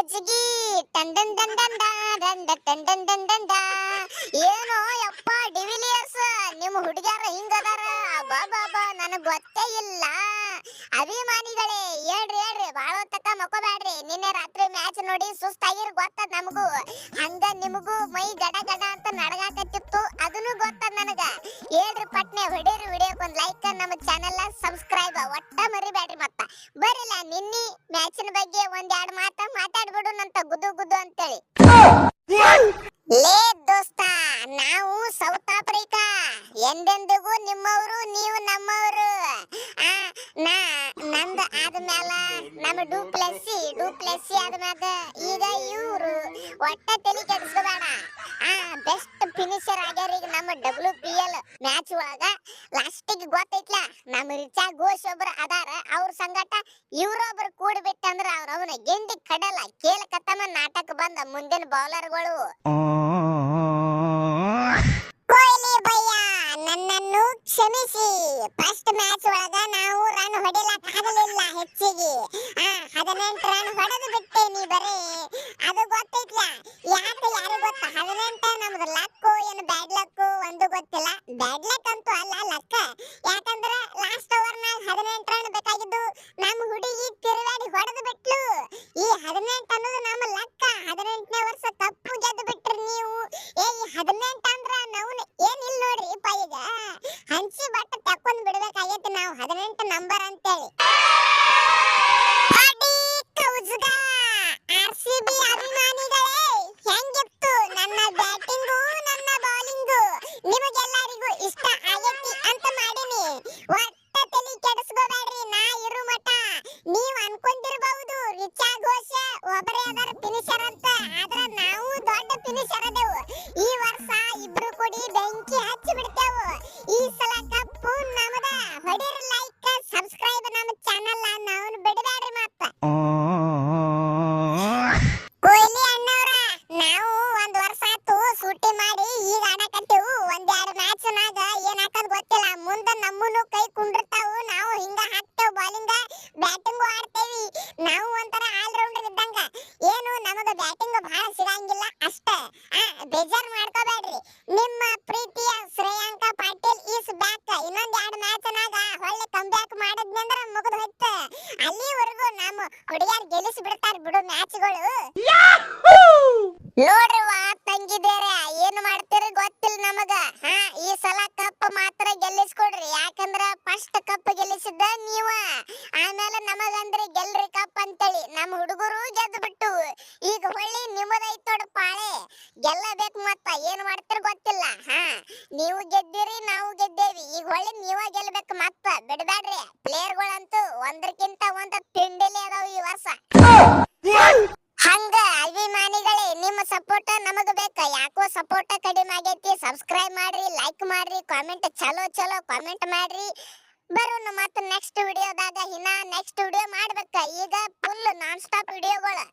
ಮಜ್ಗಿ ಟಂಡನ್ ಡಂಡನ್ ಡಂಡ ಟಂಡನ್ ಡಂಡನ್ ಏನೋ ಯಪ್ಪ, ಡಿವಿಲಿಯರ್ಸ್ ನಿಮ್ಮ ಹುಡುಗ್ಯಾರ ಹಿಂಗದಾರ. ಬಾ ಬಾ ಬಾ, ನನಗೆ ಗೊತ್ತೇ ಇಲ್ಲ. ಅಭಿಮಾನಿಗಳೇ, ಹೇಳ್ರಿ ಹೇಳ್ರಿ ಬಾಳ ತಕ್ಕ ಮಕ್ಕೋಬ್ಯಾಡ್ರಿ. ನಿನ್ನೆ ರಾತ್ರಿ ಮ್ಯಾಚ್ ನೋಡಿ ಸುಸ್ತಾಗಿರ್ ಗೊತ್ತದ ನಮಗೂ. ಹಂಗ ನಿಮಗೂ ಮೈ ಗಡ ಗಡ ಅಂತ ನಡಗಾಕತ್ತಿತ್ತು. ಅದನ್ನು ಗೊತ್ತದ ನನಗ. ಹೇಳ್ರಿ ಪಟ್ನೆ, ಹೊಡೀರಿ ವಿಡಿಯೋಕ್ ಒಂದ್ ಲೈಕ್ ನಮ್ಮ ಚಾನೆಲ್ ಸಬ್ಸ್ಕ್ರೈಬ್ ಒಟ್ಟ ಮರಿಬ್ಯಾಡ್ರಿ ಮತ್ತ. ಬರಿಲ್ಲ, ನಿನ್ನಿ ಮ್ಯಾಚಿನ ಬಗ್ಗೆ ಒಂದೆರಡು ಮಾತು ಮಾತ ಮಾತಾಡ್ಬಿಡುನಂತ ಗುದು ಗುದು ಅಂತೇಳಿ. ಲೇ ದೋಸ್ತ, ನಾವು ಸೌತ್ ಆಫ್ರಿಕಾ ಎಂದೆಂದಿಗೂ ನಿಮ್ಮವರು, ನೀವು ನಮ್ಮವರು. ಆ, ನಾ, ನಂದ ಆದ್ಮೇಲ ನಮ್ಮ ಡೂಪ್ಲೆಸಿ ಡೂಪ್ಲೆಸಿ ಆದ್ಮ್ಯಾಗ ಈಗ ಇವ್ರು ಒಟ್ಟ ತಲೆ ಕೆಡಿಸ್ಕೋಬೇಡ. ಆ ಬೆಸ್ಟ್ ಫಿನಿಶರ್ ಆಗ್ಯಾರ ಈಗ ನಮ್ಮ ಡಬ್ಲ್ಯೂ ಪಿ ಎಲ್ ಮ್ಯಾಚ್ ಒಳಗ. ಲಾಸ್ಟಿಗೆ ಗೊತ್ತೈತ್ಲ, ನಮ್ಮ ರಿಚಾ ಘೋಷ್ ಒಬ್ರು ಅದಾರ. ಅವ್ರ ಸಂಗಟ ಇವ್ರೊಬ್ರು ಕೂಡ್ಬಿಟ್ಟ ಅಂದ್ರ ಅವ್ರ ಅವನ ಗೆಂಡಿ ಕಡಲ, ಕೇಳಕತ್ತಮ ನಾಟಕ ಬಂದ ಮುಂದಿನ ಬೌಲರ್ಗಳು ಕೊಹ್ಲಿ ಭಯ್ಯ, ನನ್ನನ್ನು ಕ್ಷಮಿಸಿ. ಫಸ್ಟ್ ಮ್ಯಾಚ್ ಒಳಗ ನಾವು ರನ್ ಹೊಡಿಲಕ್ ಆಗಲಿಲ್ಲ ಹೆಚ್ಚಿಗೆ. ಆ, ಹದಿನೆಂಟು ರನ್ ಹೊಡೆದು ಬಿಟ್ಟೆ ನೀ ಬರೀ ಅದು ಗೊತ್ತೈತ್ಲ ಯಾಕೆ ಯಾರು ಗೊತ್ತ ಹದಿನೆಂಟ ನಮ್ದು ಲಕ್ಕು ಏನು ಬ್ಯಾಡ್ ಲಕ್ಕು ಒಂದು ಗೊತ್ತಿಲ್ಲ. ಬ್ಯಾಡ್ ಲಕ್ ಅಂತೂ ಅಲ್ಲ ಲಕ್ಕ. ದೊಡ್ಡ ಸರದೆವು ಈ ವರ್ಷ ಇಬ್ರು ಕೂಡಿ ಬೆಂಕಿ ಹಚ್ಚಿ ಬಿಡ್ತೇವು. ಈ ಸಲ ಕಪ್ಪು ನಮದ. ಹೊಡಿರ ಲೈಕ್ ಸಬ್ಸ್ಕ್ರೈಬ್ ನಮ್ಮ ಚಾನಲ್ ನಾವು ಬಿಡಬೇಡ್ರಿ ಮತ್ತ. ಕೊಹ್ಲಿ ಅಣ್ಣವ್ರ, ನಾವು ಒಂದ್ ವರ್ಷ ಆತು ಸೂಟಿ ಮಾಡಿ ಈಗ ಆಡಕತ್ತೀವು ಒಂದ್ ಎರಡು ಮ್ಯಾಚ್ ನಾಗ ಏನ್ ಹಾಕದ್ ಗೊತ್ತಿಲ್ಲ. ಮುಂದ ನಮ್ಮನ್ನು ಕೈ ಕುಂಡಿರ್ತಾವು. ನಾವು ಹಿಂಗ ಹಾಕ್ತೇವ್ ಬಾಲಿಂಗ ಬ್ಯಾಟಿಂಗು ಆಡ್ತೇವಿ. ನಾವು ಒಂಥರ ಆಲ್ ರೌಂಡರ್ ಇದ್ದಂಗ. ಏನು ನಮಗ ಬ್ಯಾಟಿಂಗ್ ಬಹಳ ಸಿಗಂಗಿಲ್ಲ. ಬೇಜಾರ್ ಮಾಡ್ಕೋಬೇಡ್ರಿ. ನಿಮ್ಮ ಪ್ರೀತಿಯ ಶ್ರೇಯಾಂಕ ಪಾಟೀಲ್ ಈಸ್ ಬ್ಯಾಕ್ ಇನ್ನೊಂದ್ ಎರಡ್ ಮ್ಯಾಚ್ ನಾಗ ಹೊಳ್ಳಿ ಕಂಬ್ಯಾಕ್ ಮಾಡಿದ್ನಂದ್ರ ಮುಗಿದು ಹೋಯ್ತ. ಅಲ್ಲಿವರೆಗೂ ನಮ್ಮ ಹುಡುಗಿಯರ್ ಗೆಲ್ಲಿಸಿ ಬಿಡ್ತಾರ ಬಿಡು ಮ್ಯಾಚ್ಗಳು ನೋಡ್ರಿ ವಾ ತಂಗಿದೇರೆ ಏನ್ ಮಾಡ್ತೀರಿ ಗೊತ್ತಿಲ್ಲ ನಮಗ? ಹಾ ಈ ಸಲ ಕಪ್ ಮಾತ್ರ ಗೆಲ್ಲಿಸ್ಕೊಡ್ರಿ. ಯಾಕಂದ್ರ ಫಸ್ಟ್ ಕಪ್ ಗೆಲ್ಲಿಸಿದ್ದ ನೀವ. ಆಮೇಲೆ ನಮಗಂದ್ರೆ ಗೆಲ್ರಿ ಕಪ್ ಅಂತೇಳಿ. ನಮ್ಮ ಹುಡುಗರು ಗೆದ್ದು ಬಿಟ್ಟು ಈಗ ಹೊಳ್ಳಿ ನಿಮ್ಮದೈತೋಡ್ ಪಾಳೆ. ಗೆಲ್ಲಬೇಕು ಮತ್ತ, ಏನ್ ಮಾಡ್ತೀರ ಗೊತ್ತಿಲ್ಲ, ಹಾ? ನೀವು ಗೆದ್ದಿರಿ, ನಾವು ಗೆದ್ದೇವಿ. ಈಗ ಹೊಳ್ಳಿ ನೀವ ಗೆಲ್ಬೇಕು ಮತ್ತ ಬಿಡಬೇಡ್ರಿ ಪ್ಲೇಯರ್ಗಳಂತೂ ಒಂದಕ್ಕಿಂತ ಒಂದ ತಿಂಡಿಲಿ ಅದಾವ ಈ ವರ್ಷ. ಹಂಗ ಅಭಿಮಾನಿಗಳೇ, ನಿಮ್ಮ ಸಪೋರ್ಟ್ ನಮಗ ಬೇಕ. ಯಾಕೋ ಸಪೋರ್ಟ್ ಕಡಿಮೆ ಆಗೈತಿ. ಸಬ್ಸ್ಕ್ರೈಬ್ ಮಾಡ್ರಿ ಲೈಕ್ ಮಾಡ್ರಿ ಕಾಮೆಂಟ್ ಚಲೋ ಚಲೋ ಕಾಮೆಂಟ್ ಮಾಡ್ರಿ. ಬರೋಣ ಮತ್ತೆ ನೆಕ್ಸ್ಟ್ ವಿಡಿಯೋದಾಗ ಇನ್ನ ನೆಕ್ಸ್ಟ್ ವಿಡಿಯೋ ಮಾಡ್ಬೇಕ. ಈಗ ಫುಲ್ ನಾನ್ ಸ್ಟಾಪ್ ವಿಡಿಯೋಗಳು